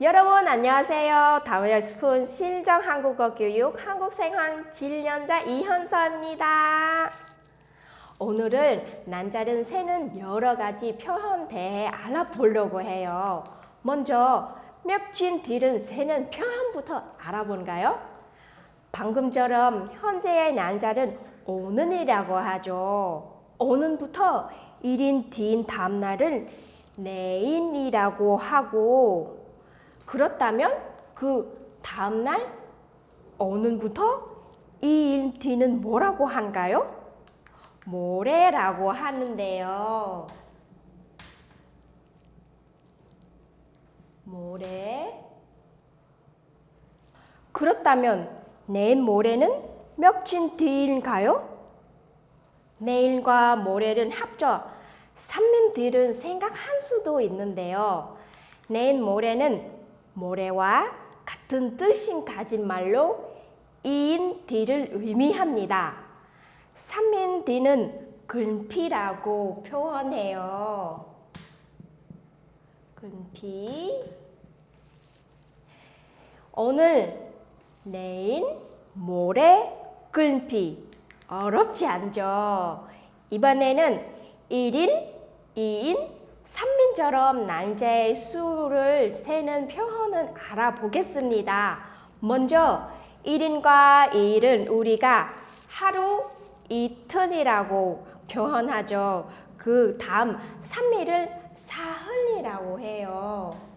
여러분 안녕하세요. 다원여스푼 실정 한국어 교육 한국생활 진련자 이현서입니다. 오늘은 난자른 새는 여러 가지 표현 대해 알아보려고 해요. 먼저 멱진 들은 새는 표현부터 알아본가요? 방금처럼 현재의 난자는 오는이라고 하죠. 오는부터 1인 뒤인 다음날을 내인이라고 하고 그렇다면 그 다음날 오는부터 2인 뒤는 뭐라고 한가요? 모레라고 하는데요. 모레. 그렇다면 내일 모레는 몇진 뒤인가요? 내일과 모레는 합쳐 3년 뒤를 생각할 수도 있는데요. 내일 모레는 모레와 같은 뜻인 가진 말로 이인 뒤를 의미합니다. 3인 뒤는 근피라고 표현해요. 근피. 오늘, 내일, 모레, 근피. 어렵지 않죠? 이번에는 1인, 2인, 3인처럼 난자의 수를 세는 표현은 알아보겠습니다. 먼저 1인과 2일은 우리가 하루 이틀이라고 표현하죠. 그 다음 3일을 사흘이라고 해요.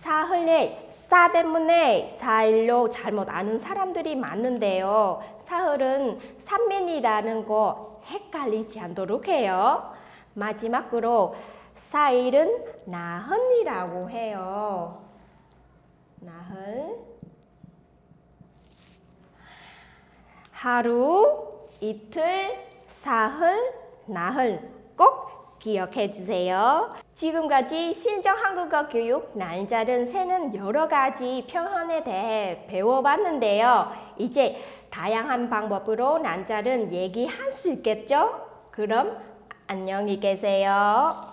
사흘에 싸 때문에 사일로 잘못 아는 사람들이 많은데요. 사흘은 삼민이라는 거 헷갈리지 않도록 해요. 마지막으로 사일은 나흘이라고 해요. 나흘. 하루, 이틀, 사흘, 나흘 꼭 기억해 주세요. 지금까지 신정 한국어 교육 날짜는 새는 여러 가지 표현에 대해 배워봤는데요. 이제 다양한 방법으로 난자는 얘기할 수 있겠죠? 그럼 안녕히 계세요.